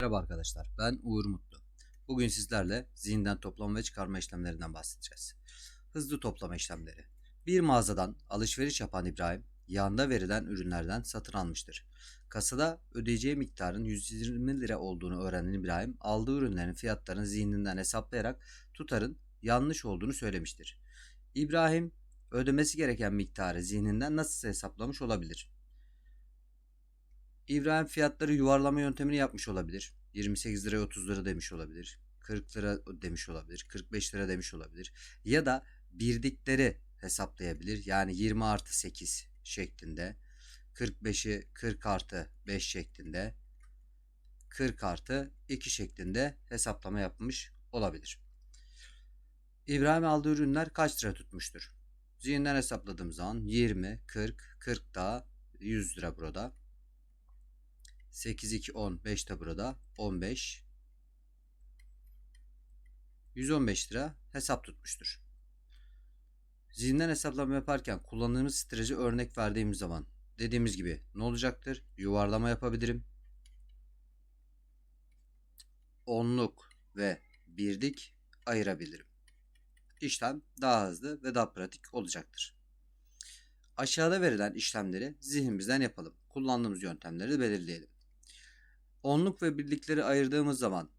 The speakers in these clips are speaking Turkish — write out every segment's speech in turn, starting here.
Merhaba arkadaşlar, ben Uğur Mutlu. Bugün sizlerle zihinden toplama ve çıkarma işlemlerinden bahsedeceğiz. Hızlı toplama işlemleri. Bir mağazadan alışveriş yapan İbrahim, yanda verilen ürünlerden satın almıştır. Kasada ödeyeceği miktarın 120 lira olduğunu öğrenen İbrahim, aldığı ürünlerin fiyatlarını zihninden hesaplayarak tutarın yanlış olduğunu söylemiştir. İbrahim, ödemesi gereken miktarı zihninden nasıl hesaplamış olabilir? İbrahim fiyatları yuvarlama yöntemini yapmış olabilir. 28 liraya 30 lira demiş olabilir. 40 lira demiş olabilir. 45 lira demiş olabilir. Ya da birdikleri hesaplayabilir. Yani 20 artı 8 şeklinde. 45'i 40 artı 5 şeklinde. 40 artı 2 şeklinde hesaplama yapmış olabilir. İbrahim aldığı ürünler kaç lira tutmuştur? Zihinden hesapladığım zaman 20, 40, 40 daha 100 lira burada. 8, 2, 10, 5 de burada. 15. 115 lira hesap tutmuştur. Zihinden hesaplama yaparken kullandığımız strateji örnek verdiğimiz zaman dediğimiz gibi ne olacaktır? Yuvarlama yapabilirim. Onluk ve birlik ayırabilirim. İşlem daha hızlı ve daha pratik olacaktır. Aşağıda verilen işlemleri zihnimizden yapalım. Kullandığımız yöntemleri belirleyelim. Onluk ve birlikleri ayırdığımız zaman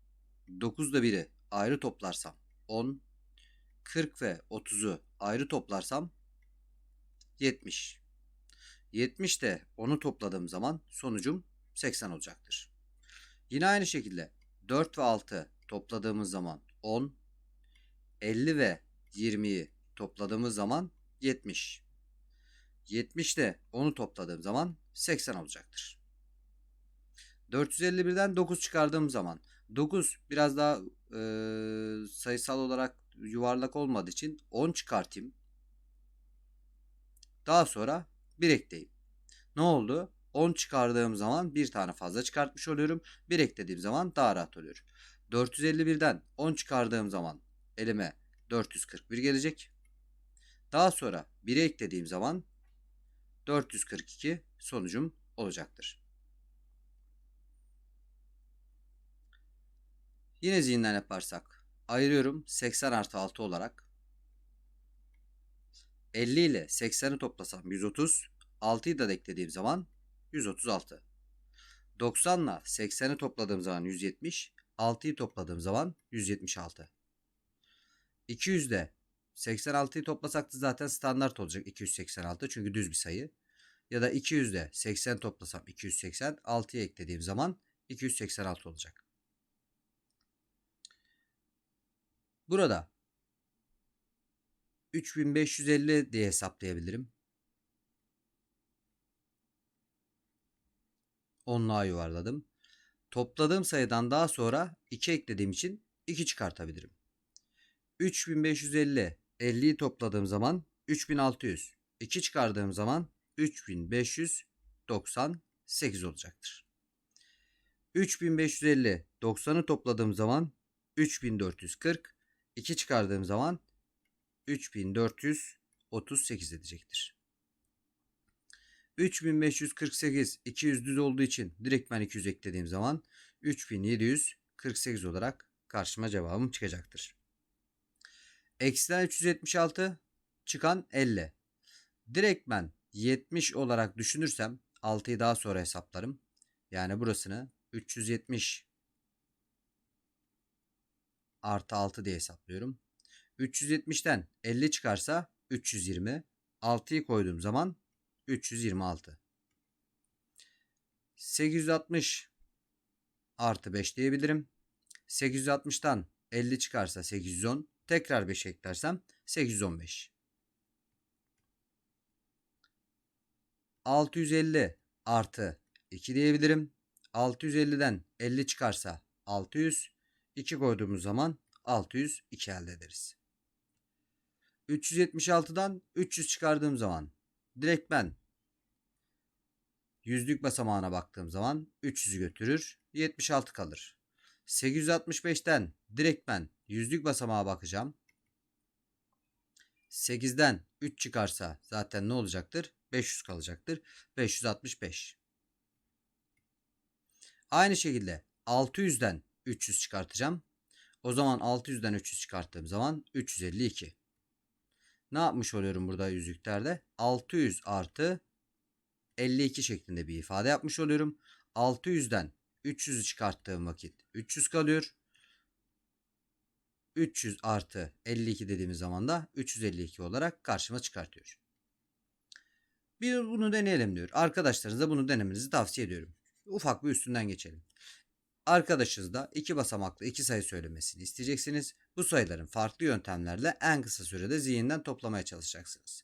9'da 1'i ayrı toplarsam 10, 40 ve 30'u ayrı toplarsam 70. 70 de 10'u topladığım zaman sonucum 80 olacaktır. Yine aynı şekilde 4 ve 6 topladığımız zaman 10, 50 ve 20'yi topladığımız zaman 70. 70 de 10'u topladığım zaman 80 olacaktır. 451'den 9 çıkardığım zaman 9 biraz daha e, sayısal olarak yuvarlak olmadığı için 10 çıkartayım. Daha sonra 1 ekleyeyim. Ne oldu? 10 çıkardığım zaman bir tane fazla çıkartmış oluyorum. 1 eklediğim zaman daha rahat oluyor. 451'den 10 çıkardığım zaman elime 441 gelecek. Daha sonra 1'e eklediğim zaman 442 sonucum olacaktır. Yine zihinden yaparsak ayırıyorum 80 artı 6 olarak. 50 ile 80'i toplasam 130. 6'yı da eklediğim zaman 136. 90 ile 80'i topladığım zaman 170. 6'yı topladığım zaman 176. 200 ile 86'yı toplasak da zaten standart olacak 286 çünkü düz bir sayı. Ya da 200 ile 80 toplasam 280. 6'ya eklediğim zaman 286 olacak. Burada 3550 diye hesaplayabilirim. Onluğa yuvarladım. Topladığım sayıdan daha sonra 2 eklediğim için 2 çıkartabilirim. 3550 50'yi topladığım zaman 3600. 2 çıkardığım zaman 3598 olacaktır. 3550 90'ı topladığım zaman 3440 2 çıkardığım zaman 3438 edecektir. 3548 200 düz olduğu için direkt ben 200 eklediğim zaman 3748 olarak karşıma cevabım çıkacaktır. Eksilen 376 çıkan 50. Direkt ben 70 olarak düşünürsem 6'yı daha sonra hesaplarım. Yani burasını 370 artı 6 diye hesaplıyorum. 370'ten 50 çıkarsa 320. 6'yı koyduğum zaman 326. 860 artı 5 diyebilirim. 860'tan 50 çıkarsa 810. Tekrar 5 eklersem 815. 650 artı 2 diyebilirim. 650'den 50 çıkarsa 600. 2 koyduğumuz zaman 602 elde ederiz. 376'dan 300 çıkardığım zaman direkt ben yüzlük basamağına baktığım zaman 300'ü götürür 76 kalır. 865'ten direkt ben yüzlük basamağa bakacağım. 8'den 3 çıkarsa zaten ne olacaktır? 500 kalacaktır. 565. Aynı şekilde 600'den 300 çıkartacağım. O zaman 600'den 300 çıkarttığım zaman 352. Ne yapmış oluyorum burada yüzüklerde? 600 artı 52 şeklinde bir ifade yapmış oluyorum. 600'den 300'ü çıkarttığım vakit 300 kalıyor. 300 artı 52 dediğimiz zaman da 352 olarak karşıma çıkartıyor. Bir bunu deneyelim diyor. Arkadaşlarınıza bunu denemenizi tavsiye ediyorum. Ufak bir üstünden geçelim. Arkadaşınızda iki basamaklı iki sayı söylemesini isteyeceksiniz. Bu sayıların farklı yöntemlerle en kısa sürede zihinden toplamaya çalışacaksınız.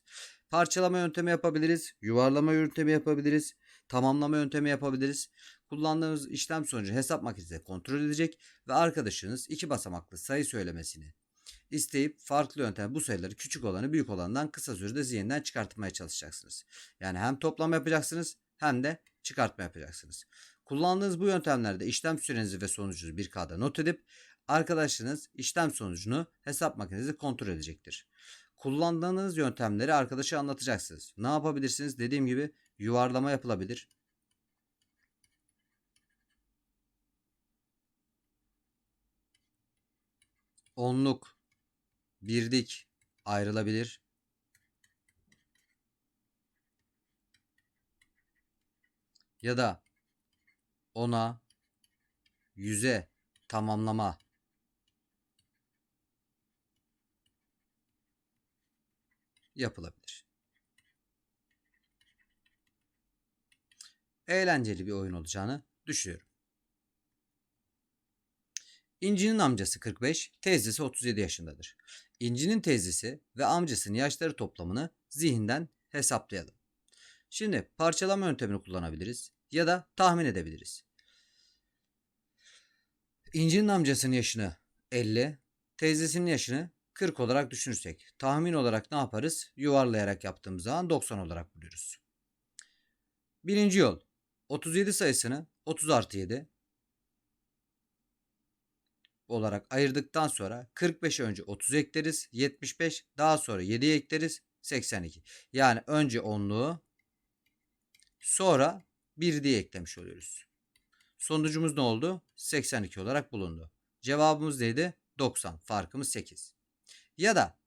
Parçalama yöntemi yapabiliriz, yuvarlama yöntemi yapabiliriz, tamamlama yöntemi yapabiliriz. Kullandığımız işlem sonucu hesap makinesi kontrol edecek ve arkadaşınız iki basamaklı sayı söylemesini isteyip farklı yöntem bu sayıları küçük olanı büyük olandan kısa sürede zihinden çıkartmaya çalışacaksınız. Yani hem toplama yapacaksınız hem de çıkartma yapacaksınız. Kullandığınız bu yöntemlerde işlem sürenizi ve sonucunuzu bir kağıda not edip arkadaşınız işlem sonucunu hesap makinesi kontrol edecektir. Kullandığınız yöntemleri arkadaşa anlatacaksınız. Ne yapabilirsiniz? Dediğim gibi yuvarlama yapılabilir. Onluk, birlik ayrılabilir. Ya da ona yüze tamamlama yapılabilir. Eğlenceli bir oyun olacağını düşünüyorum. İnci'nin amcası 45, teyzesi 37 yaşındadır. İnci'nin teyzesi ve amcasının yaşları toplamını zihinden hesaplayalım. Şimdi parçalama yöntemini kullanabiliriz ya da tahmin edebiliriz. İnci'nin amcasının yaşını 50, teyzesinin yaşını 40 olarak düşünürsek tahmin olarak ne yaparız? Yuvarlayarak yaptığımız zaman 90 olarak buluyoruz. Birinci yol 37 sayısını 30 artı 7 olarak ayırdıktan sonra 45'e önce 30 ekleriz. 75 daha sonra 7 ekleriz. 82. Yani önce 10'luğu sonra 1 diye eklemiş oluyoruz. Sonucumuz ne oldu? 82 olarak bulundu. Cevabımız neydi? 90. Farkımız 8. Ya da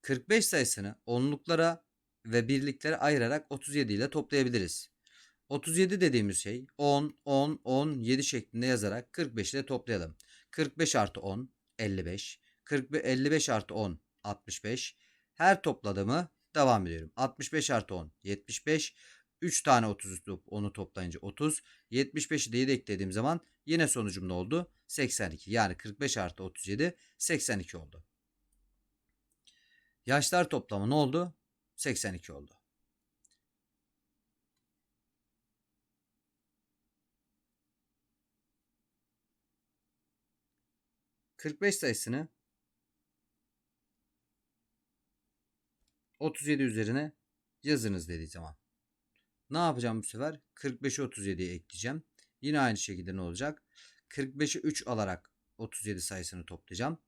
45 sayısını onluklara ve birliklere ayırarak 37 ile toplayabiliriz. 37 dediğimiz şey 10, 10, 10, 7 şeklinde yazarak 45 ile toplayalım. 45 artı 10 55. 45, 55 artı 10 65. Her topladığımı devam ediyorum. 65 artı 10 75. 3 tane 30 onu toplayınca 30. 75'i de 7 eklediğim zaman yine sonucum ne oldu? 82. Yani 45 artı 37 82 oldu. Yaşlar toplamı ne oldu? 82 oldu. Kırk beş sayısını 37 üzerine yazınız dediği zaman. Ne yapacağım bu sefer? 45'i 37'ye ekleyeceğim. Yine aynı şekilde ne olacak? 45'i 3 alarak 37 sayısını toplayacağım.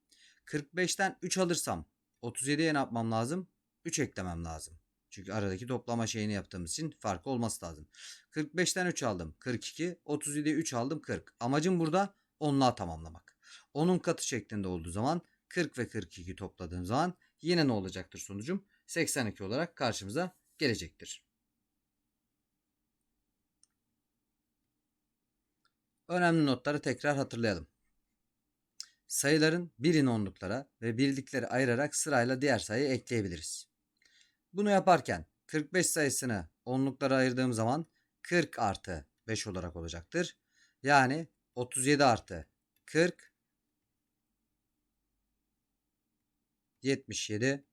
45'ten 3 alırsam 37'ye ne yapmam lazım? 3 eklemem lazım. Çünkü aradaki toplama şeyini yaptığımız için farkı olması lazım. 45'ten 3 aldım. 42. 37'ye 3 aldım. 40. Amacım burada onluğa tamamlamak. Onun katı şeklinde olduğu zaman 40 ve 42 topladığım zaman yine ne olacaktır sonucum? 82 olarak karşımıza gelecektir. Önemli notları tekrar hatırlayalım. Sayıların birini onluklara ve birlikleri ayırarak sırayla diğer sayıyı ekleyebiliriz. Bunu yaparken 45 sayısını onluklara ayırdığım zaman 40 artı 5 olarak olacaktır. Yani 37 artı 40 77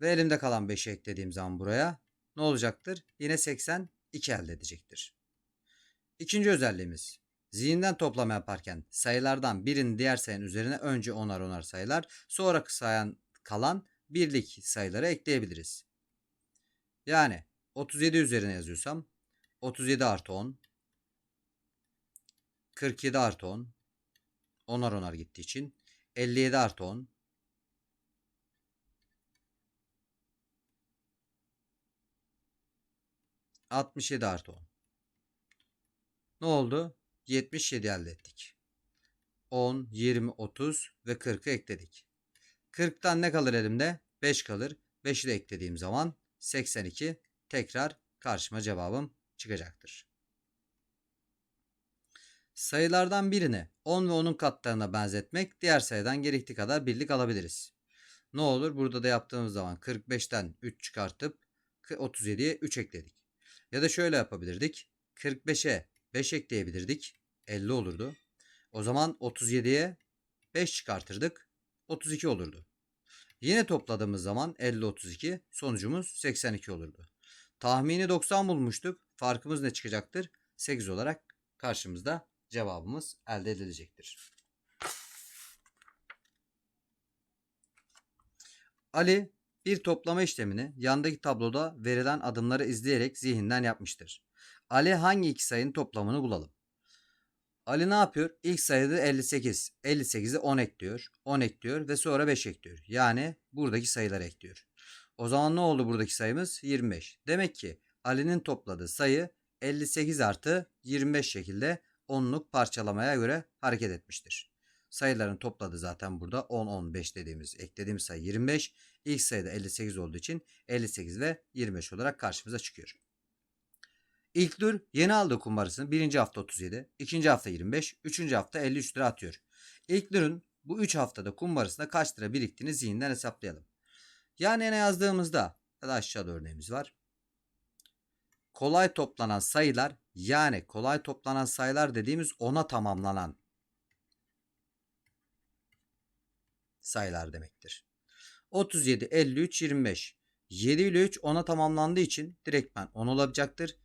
ve elimde kalan 5'i eklediğim zaman buraya ne olacaktır? Yine 82 elde edecektir. İkinci özelliğimiz Zihinden toplama yaparken sayılardan birini diğer sayının üzerine önce onar onar sayılar sonra sayan kalan birlik sayıları ekleyebiliriz. Yani 37 üzerine yazıyorsam 37 artı 10 47 artı 10 onar onar gittiği için 57 artı 10 67 artı 10 ne oldu? 77 elde ettik. 10, 20, 30 ve 40'ı ekledik. 40'tan ne kalır elimde? 5 kalır. 5'i de eklediğim zaman 82 tekrar karşıma cevabım çıkacaktır. Sayılardan birini 10 ve onun katlarına benzetmek diğer sayıdan gerektiği kadar birlik alabiliriz. Ne olur burada da yaptığımız zaman 45'ten 3 çıkartıp 37'ye 3 ekledik. Ya da şöyle yapabilirdik. 45'e 5 ekleyebilirdik. 50 olurdu. O zaman 37'ye 5 çıkartırdık. 32 olurdu. Yine topladığımız zaman 50 32 sonucumuz 82 olurdu. Tahmini 90 bulmuştuk. Farkımız ne çıkacaktır? 8 olarak karşımızda cevabımız elde edilecektir. Ali bir toplama işlemini yandaki tabloda verilen adımları izleyerek zihinden yapmıştır. Ali hangi iki sayının toplamını bulalım. Ali ne yapıyor? İlk sayıda 58. 58'e 10 ekliyor. 10 ekliyor ve sonra 5 ekliyor. Yani buradaki sayıları ekliyor. O zaman ne oldu buradaki sayımız? 25. Demek ki Ali'nin topladığı sayı 58 artı 25 şekilde onluk parçalamaya göre hareket etmiştir. Sayıların topladığı zaten burada 10, 15 dediğimiz eklediğimiz sayı 25. İlk sayıda 58 olduğu için 58 ve 25 olarak karşımıza çıkıyor. İlknur yeni aldığı kumbarasını birinci hafta 37, ikinci hafta 25, üçüncü hafta 53 lira atıyor. İlknur'un bu 3 haftada kumbarasında kaç lira biriktiğini zihinden hesaplayalım. Yani ne yazdığımızda ya da aşağıda örneğimiz var. Kolay toplanan sayılar yani kolay toplanan sayılar dediğimiz ona tamamlanan sayılar demektir. 37, 53, 25. 7 ile 3 10'a tamamlandığı için direktmen 10 olacaktır.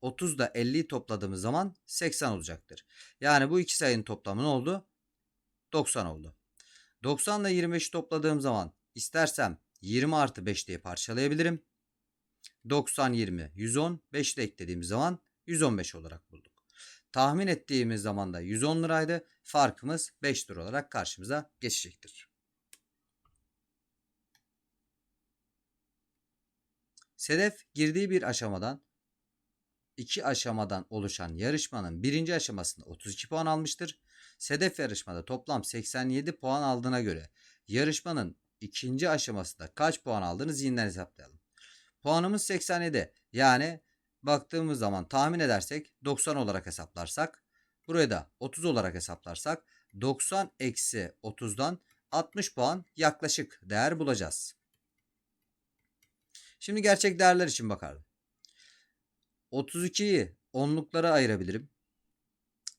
30 da 50'yi topladığımız zaman 80 olacaktır. Yani bu iki sayının toplamı ne oldu? 90 oldu. 90 ile 25'i topladığım zaman istersem 20 artı 5 diye parçalayabilirim. 90, 20, 110, 5 de eklediğimiz zaman 115 olarak bulduk. Tahmin ettiğimiz zaman da 110 liraydı. Farkımız 5 lira olarak karşımıza geçecektir. Sedef girdiği bir aşamadan iki aşamadan oluşan yarışmanın birinci aşamasında 32 puan almıştır. Sedef yarışmada toplam 87 puan aldığına göre yarışmanın ikinci aşamasında kaç puan aldığını zihinden hesaplayalım. Puanımız 87. Yani baktığımız zaman tahmin edersek 90 olarak hesaplarsak buraya da 30 olarak hesaplarsak 90 eksi 30'dan 60 puan yaklaşık değer bulacağız. Şimdi gerçek değerler için bakalım. 32'yi onluklara ayırabilirim.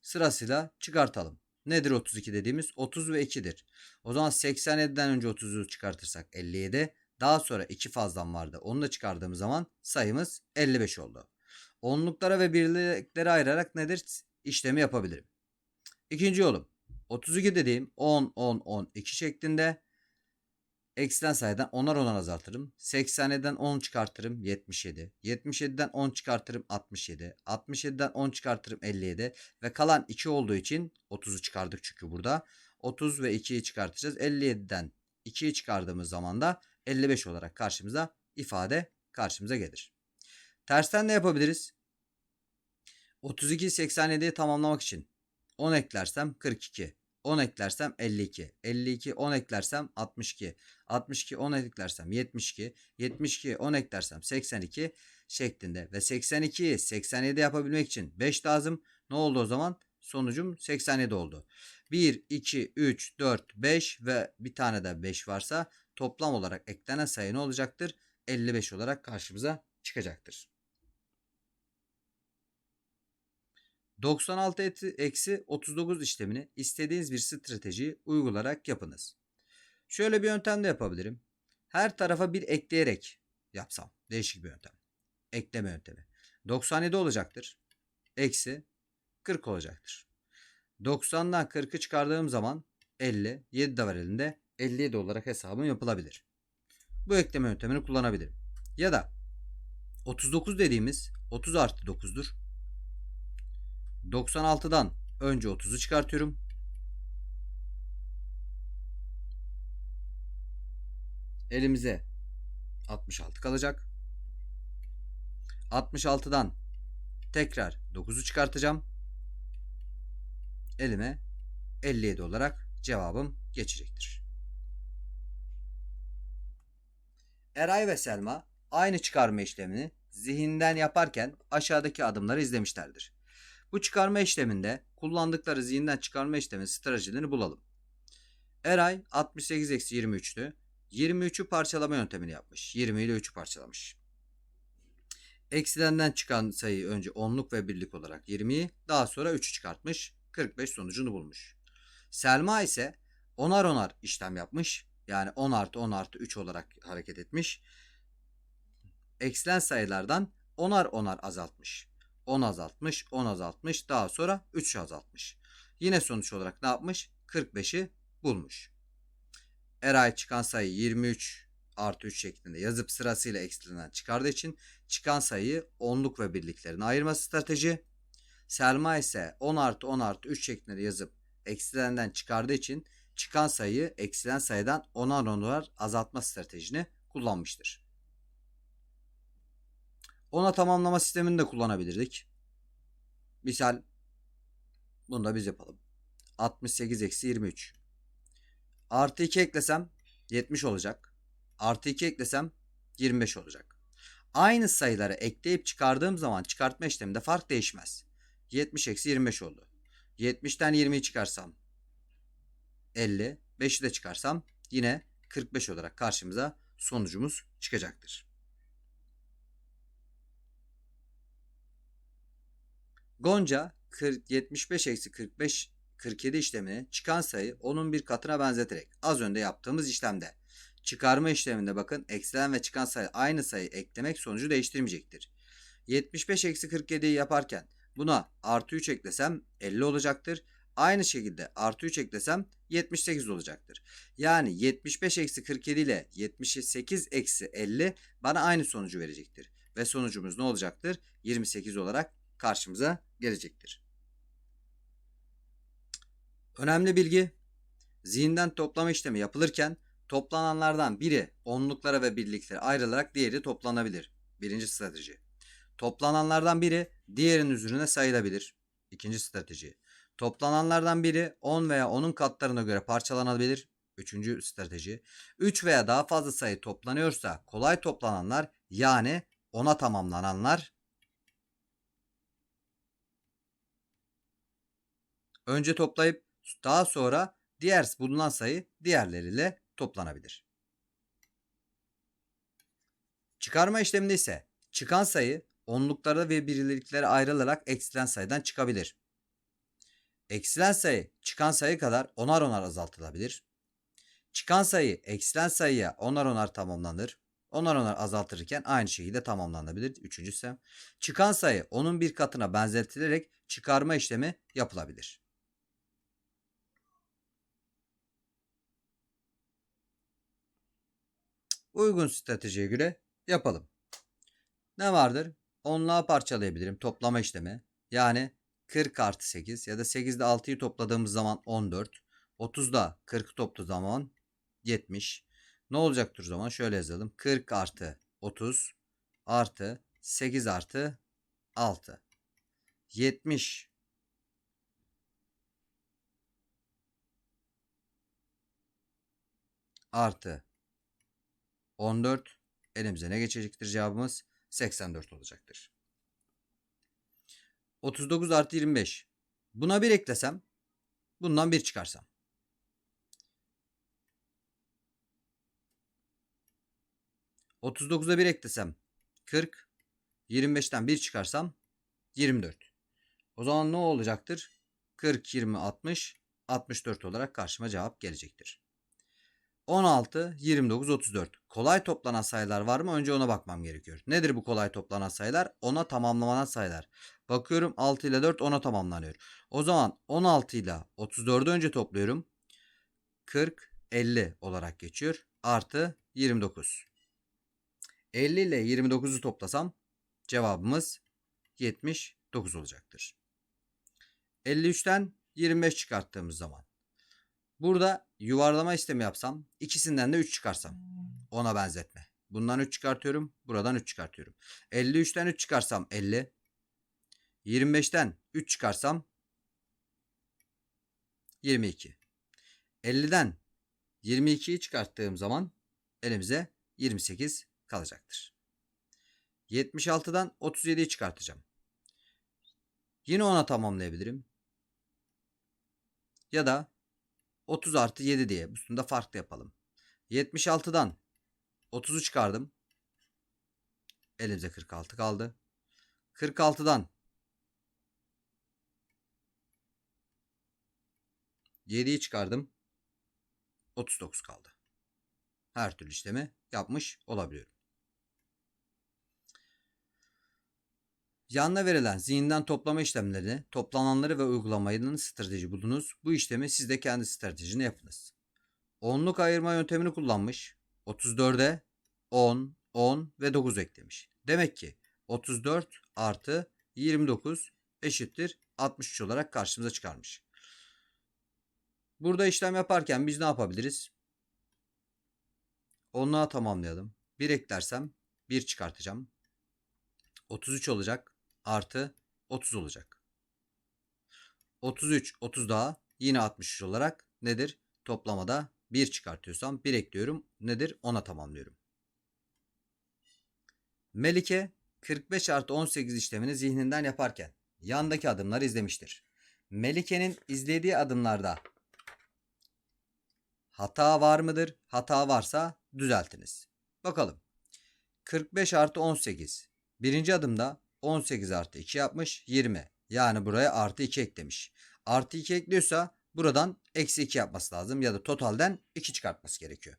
Sırasıyla çıkartalım. Nedir 32 dediğimiz? 30 ve 2'dir. O zaman 87'den önce 30'u çıkartırsak 57. Daha sonra 2 fazlan vardı. Onu da çıkardığımız zaman sayımız 55 oldu. Onluklara ve birliklere ayırarak nedir? İşlemi yapabilirim. İkinci yolum. 32 dediğim 10, 10, 10, 2 şeklinde Eksilen sayıdan 10'ar 10'ar azaltırım. 87'den 10 çıkartırım 77. 77'den 10 çıkartırım 67. 67'den 10 çıkartırım 57. Ve kalan 2 olduğu için 30'u çıkardık çünkü burada. 30 ve 2'yi çıkartacağız. 57'den 2'yi çıkardığımız zaman da 55 olarak karşımıza ifade karşımıza gelir. Tersten ne yapabiliriz? 32 87'yi tamamlamak için 10 eklersem 42. 10 eklersem 52. 52 10 eklersem 62. 62 10 eklersem 72. 72 10 eklersem 82 şeklinde ve 82'yi 87 yapabilmek için 5 lazım. Ne oldu o zaman? Sonucum 87 oldu. 1, 2, 3, 4, 5 ve bir tane de 5 varsa toplam olarak eklenen sayı ne olacaktır? 55 olarak karşımıza çıkacaktır. 96 eksi 39 işlemini istediğiniz bir stratejiyi uygularak yapınız. Şöyle bir yöntem de yapabilirim. Her tarafa bir ekleyerek yapsam. Değişik bir yöntem. Ekleme yöntemi. 97 olacaktır. Eksi 40 olacaktır. 90'dan 40'ı çıkardığım zaman 50. 7 de var elinde. 57 olarak hesabım yapılabilir. Bu ekleme yöntemini kullanabilirim. Ya da 39 dediğimiz 30 artı 9'dur. 96'dan önce 30'u çıkartıyorum. Elimize 66 kalacak. 66'dan tekrar 9'u çıkartacağım. Elime 57 olarak cevabım geçecektir. Eray ve Selma aynı çıkarma işlemini zihinden yaparken aşağıdaki adımları izlemişlerdir. Bu çıkarma işleminde kullandıkları zihinden çıkarma işlemi stratejilerini bulalım. Eray 68-23'tü. 23'ü parçalama yöntemini yapmış. 20 ile 3'ü parçalamış. Eksilenden çıkan sayı önce onluk ve birlik olarak 20'yi daha sonra 3'ü çıkartmış. 45 sonucunu bulmuş. Selma ise onar onar işlem yapmış. Yani 10 artı 10 artı 3 olarak hareket etmiş. Eksilen sayılardan onar onar azaltmış. 10 azaltmış, 10 azaltmış, daha sonra 3 azaltmış. Yine sonuç olarak ne yapmış? 45'i bulmuş. Eray çıkan sayı 23 artı 3 şeklinde yazıp sırasıyla eksilenden çıkardığı için çıkan sayıyı onluk ve birliklerine ayırma strateji. Selma ise 10 artı 10 artı 3 şeklinde yazıp eksilenden çıkardığı için çıkan sayıyı eksilen sayıdan 10'ar onar azaltma stratejini kullanmıştır. Ona tamamlama sistemini de kullanabilirdik. Misal bunu da biz yapalım. 68 eksi 23. Artı 2 eklesem 70 olacak. Artı 2 eklesem 25 olacak. Aynı sayıları ekleyip çıkardığım zaman çıkartma işleminde fark değişmez. 70 eksi 25 oldu. 70'ten 20'yi çıkarsam 50. 5'i de çıkarsam yine 45 olarak karşımıza sonucumuz çıkacaktır. Gonca 40, 75 eksi 45 47 işlemini çıkan sayı onun bir katına benzeterek az önce yaptığımız işlemde çıkarma işleminde bakın eksilen ve çıkan sayı aynı sayı eklemek sonucu değiştirmeyecektir. 75 eksi 47'yi yaparken buna artı 3 eklesem 50 olacaktır. Aynı şekilde artı 3 eklesem 78 olacaktır. Yani 75 eksi 47 ile 78 eksi 50 bana aynı sonucu verecektir. Ve sonucumuz ne olacaktır? 28 olarak karşımıza gelecektir. Önemli bilgi. Zihinden toplama işlemi yapılırken toplananlardan biri onluklara ve birliklere ayrılarak diğeri toplanabilir. Birinci strateji. Toplananlardan biri diğerinin üzerine sayılabilir. İkinci strateji. Toplananlardan biri 10 veya onun katlarına göre parçalanabilir. Üçüncü strateji. 3 veya daha fazla sayı toplanıyorsa kolay toplananlar yani ona tamamlananlar önce toplayıp daha sonra diğer bulunan sayı diğerleriyle toplanabilir. Çıkarma işleminde ise çıkan sayı onluklara ve birliklere ayrılarak eksilen sayıdan çıkabilir. Eksilen sayı çıkan sayı kadar onar onar azaltılabilir. Çıkan sayı eksilen sayıya onar onar tamamlanır. Onar onar azaltırken aynı şekilde tamamlanabilir. Üçüncüsü çıkan sayı onun bir katına benzetilerek çıkarma işlemi yapılabilir. Uygun stratejiye göre yapalım. Ne vardır? Onluğa parçalayabilirim toplama işlemi. Yani 40 artı 8 ya da 8'de 6'yı topladığımız zaman 14. 30'da 40'ı topladığımız zaman 70. Ne olacaktır o zaman? Şöyle yazalım. 40 artı 30 artı 8 artı 6. 70 artı 14 elimize ne geçecektir cevabımız? 84 olacaktır. 39 artı 25. Buna bir eklesem bundan bir çıkarsam. ...39'a 1 eklesem 40... ...25'ten 1 çıkarsam 24. O zaman ne olacaktır? 40, 20, 60, 64 olarak karşıma cevap gelecektir. 16, 29, 34. Kolay toplanan sayılar var mı? Önce ona bakmam gerekiyor. Nedir bu kolay toplanan sayılar? Ona tamamlanan sayılar. Bakıyorum 6 ile 4 10'a tamamlanıyor. O zaman 16 ile 34'ü önce topluyorum. 40, 50 olarak geçiyor. Artı 29. 50 ile 29'u toplasam cevabımız 79 olacaktır. 53'ten 25 çıkarttığımız zaman Burada yuvarlama işlemi yapsam ikisinden de 3 çıkarsam ona benzetme. Bundan 3 çıkartıyorum. Buradan 3 çıkartıyorum. 53'ten 3 çıkarsam 50. 25'ten 3 çıkarsam 22. 50'den 22'yi çıkarttığım zaman elimize 28 kalacaktır. 76'dan 37'yi çıkartacağım. Yine ona tamamlayabilirim. Ya da 30 artı 7 diye üstünde farklı yapalım. 76'dan 30'u çıkardım. Elimize 46 kaldı. 46'dan 7'yi çıkardım. 39 kaldı. Her türlü işlemi yapmış olabiliyorum. Yanına verilen zihinden toplama işlemlerini, toplananları ve uygulamayının strateji buldunuz. Bu işlemi siz de kendi stratejini yapınız. Onluk ayırma yöntemini kullanmış. 34'e 10, 10 ve 9 eklemiş. Demek ki 34 artı 29 eşittir 63 olarak karşımıza çıkarmış. Burada işlem yaparken biz ne yapabiliriz? Onluğa tamamlayalım. 1 eklersem 1 çıkartacağım. 33 olacak. Artı 30 olacak. 33, 30 daha yine 63 olarak nedir? Toplamada 1 çıkartıyorsam 1 ekliyorum. Nedir? 10'a tamamlıyorum. Melike 45 artı 18 işlemini zihninden yaparken yandaki adımları izlemiştir. Melike'nin izlediği adımlarda hata var mıdır? Hata varsa düzeltiniz. Bakalım. 45 artı 18. Birinci adımda 18 artı 2 yapmış 20. Yani buraya artı 2 eklemiş. Artı 2 ekliyorsa buradan eksi 2 yapması lazım ya da totalden 2 çıkartması gerekiyor.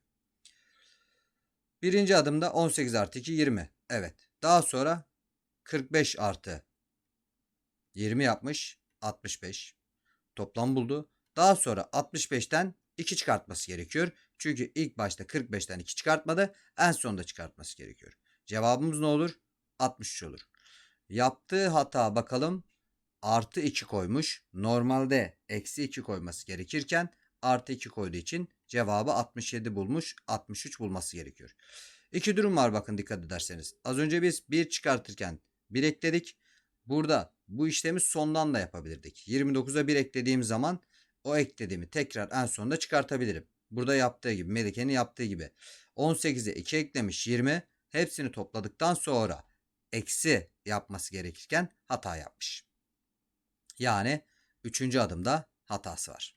Birinci adımda 18 artı 2 20. Evet. Daha sonra 45 artı 20 yapmış 65. Toplam buldu. Daha sonra 65'ten 2 çıkartması gerekiyor. Çünkü ilk başta 45'ten 2 çıkartmadı. En sonunda çıkartması gerekiyor. Cevabımız ne olur? 63 olur. Yaptığı hata bakalım. Artı 2 koymuş. Normalde eksi 2 koyması gerekirken artı 2 koyduğu için cevabı 67 bulmuş. 63 bulması gerekiyor. İki durum var bakın dikkat ederseniz. Az önce biz 1 çıkartırken 1 ekledik. Burada bu işlemi sondan da yapabilirdik. 29'a 1 eklediğim zaman o eklediğimi tekrar en sonunda çıkartabilirim. Burada yaptığı gibi Melike'nin yaptığı gibi. 18'e 2 eklemiş 20. Hepsini topladıktan sonra eksi yapması gerekirken hata yapmış. Yani 3. adımda hatası var.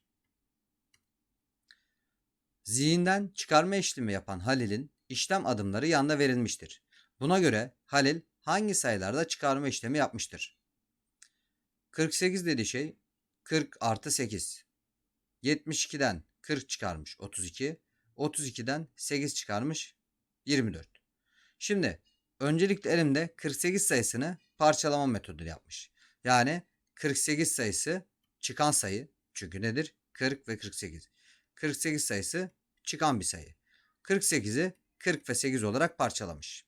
Zihinden çıkarma işlemi yapan Halil'in işlem adımları yanda verilmiştir. Buna göre Halil hangi sayılarda çıkarma işlemi yapmıştır? 48 dediği şey 40 artı 8. 72'den 40 çıkarmış 32. 32'den 8 çıkarmış 24. Şimdi öncelikle elimde 48 sayısını parçalama metodu yapmış. Yani 48 sayısı çıkan sayı. Çünkü nedir? 40 ve 48. 48 sayısı çıkan bir sayı. 48'i 40 ve 8 olarak parçalamış.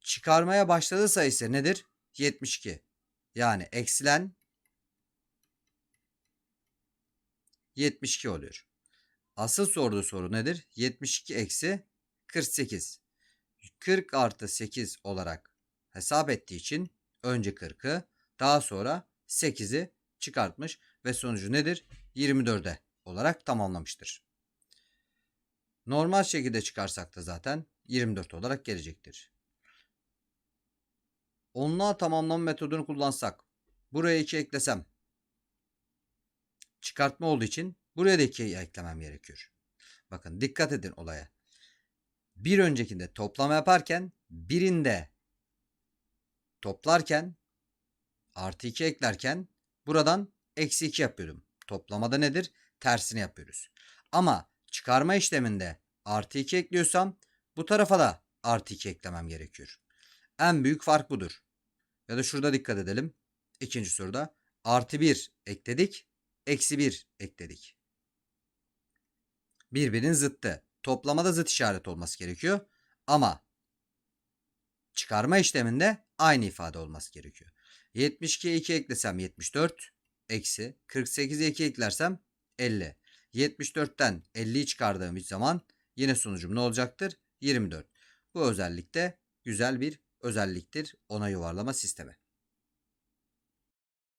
Çıkarmaya başladığı sayısı nedir? 72. Yani eksilen 72 oluyor. Asıl sorduğu soru nedir? 72 eksi 48. 40 artı 8 olarak hesap ettiği için önce 40'ı daha sonra 8'i çıkartmış ve sonucu nedir? 24'e olarak tamamlamıştır. Normal şekilde çıkarsak da zaten 24 olarak gelecektir. Onluğa tamamlama metodunu kullansak buraya 2 eklesem çıkartma olduğu için buraya da 2 eklemem gerekiyor. Bakın dikkat edin olaya. Bir öncekinde toplama yaparken birinde toplarken artı 2 eklerken buradan eksi 2 yapıyordum. Toplamada nedir? Tersini yapıyoruz. Ama çıkarma işleminde artı 2 ekliyorsam bu tarafa da artı 2 eklemem gerekiyor. En büyük fark budur. Ya da şurada dikkat edelim. İkinci soruda artı 1 ekledik. Eksi 1 ekledik. Birbirinin zıttı. Toplamada zıt işaret olması gerekiyor. Ama çıkarma işleminde aynı ifade olması gerekiyor. 72'ye 2 eklesem 74 eksi 48'e 2 eklersem 50. 74'ten 50'yi çıkardığım zaman yine sonucum ne olacaktır? 24. Bu özellikte güzel bir özelliktir ona yuvarlama sistemi.